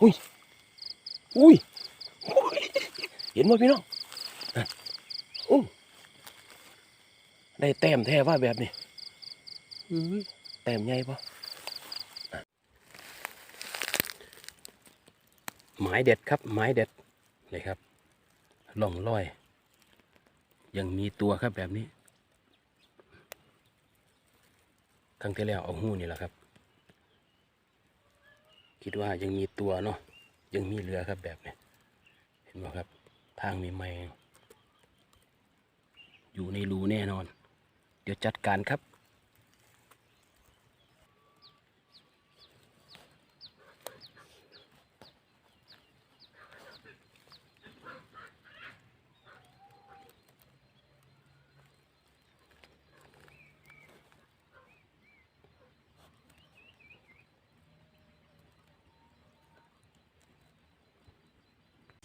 อุ้ยอุ้ยอุ้ยเห็นไหมพี่น้องนั่นอู้ได้แต้มแท้ว่าแบบนี้อุ้ยแต้มใหญ่ปะอะหมายเด็ดครับ หมายเด็ดเลยครับล่องลอย ยังมีตัวครับแบบนี้ครั้งที่แล้วเอาหู้นี่แหละครับ คิดว่ายังมีตัวเนาะยังมีเรือครับแบบนี้เห็นไหมครับ ทางมีแมงอยู่ในรูแน่นอน เดี๋ยวจัดการครับ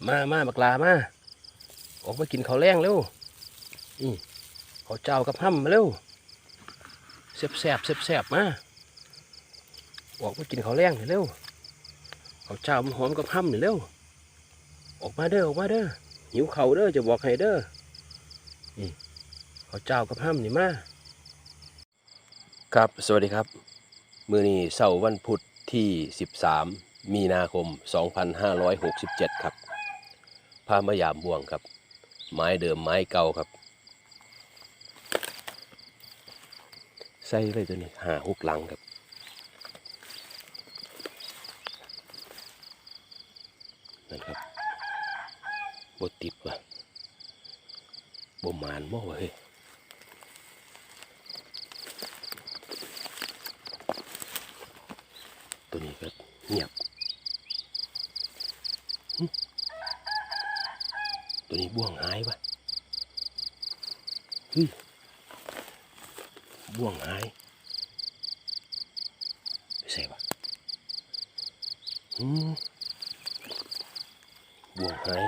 มามาบักลามา ออกไปกินข้าวแรงเร็ว นี่ข้าวเจ้ากับห้ำมาเร็วแซบแซบแซบแซบมา ออกไปกินข้าวแรงหน่อยเร็วข้าวเจ้ามันหอมกับห้ำเร็ว ออกมาเด้อออกมาเด้อ หิวเข่าเด้อจะบอกให้เด้อ นี่ข้าวเจ้ากับห้ำนี่มาครับ สวัสดีครับ มือนี้เสาร์วันพุธที่ 13 มีนาคม 2567 ครับ พามายามบ่วงครับ ไม้เดิมไม้เก่าครับ ใส่เลยตัวนี้หาหกหลังครับนั่นครับบติดว่ะบ่มานบ่เฮ้ยตัวนี้ก็เงียบ ตัวนี้บ่วงหายวะเฮ้ยบ่วงหายไม่ใช่วะอืมบ่วงหาย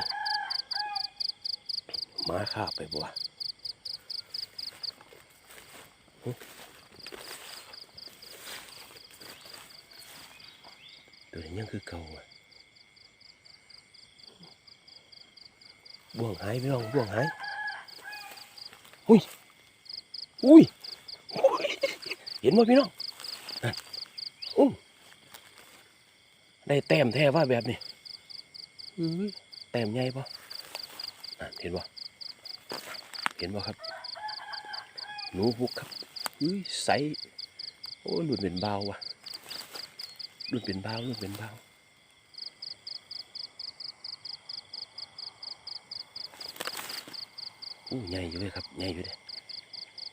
หมาข้าบไปบ่วะหึตัวนี้ยังคือเก่าอะ บ่วงหายพี่น้องบ่วงหายอุ้ยอุ้ยหุยเห็นไหมพี่น้องอู้ได้แต้มแท้ว่าแบบนี้แต้มใหญ่ปะเห็นปะเห็นปะครับ หนูบุกครับอุ้ยใสโอ้หลุดเป็นเบาวะหลุดเป็นเบาหลุดเป็นเบา อู้ใหญ่อยู่เลยครับใหญ่อยู่เด้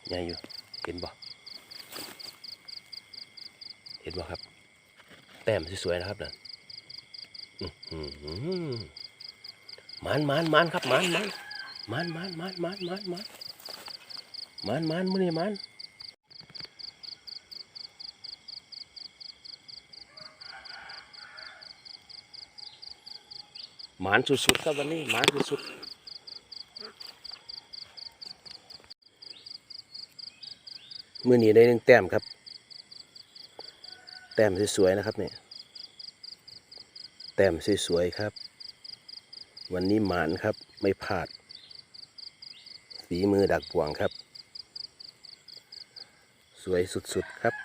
ใหญ่อยู่เห็นบ่เห็นบ่ครับ แต้มสวยๆนะครับนั่นมันมันมันครับมันมันมันมันมันมันมันมันมันมันมือนี่มันมันสุดๆครับวันนี้มันสุดๆ มือนี้ได้หนึ่งแต้มครับ แต้มสวยๆนะครับเนี่ยแต้มสวยๆครับ วันนี้หมานครับไม่พลาดฝีมือดักบ่วงครับ สวยสุดๆครับ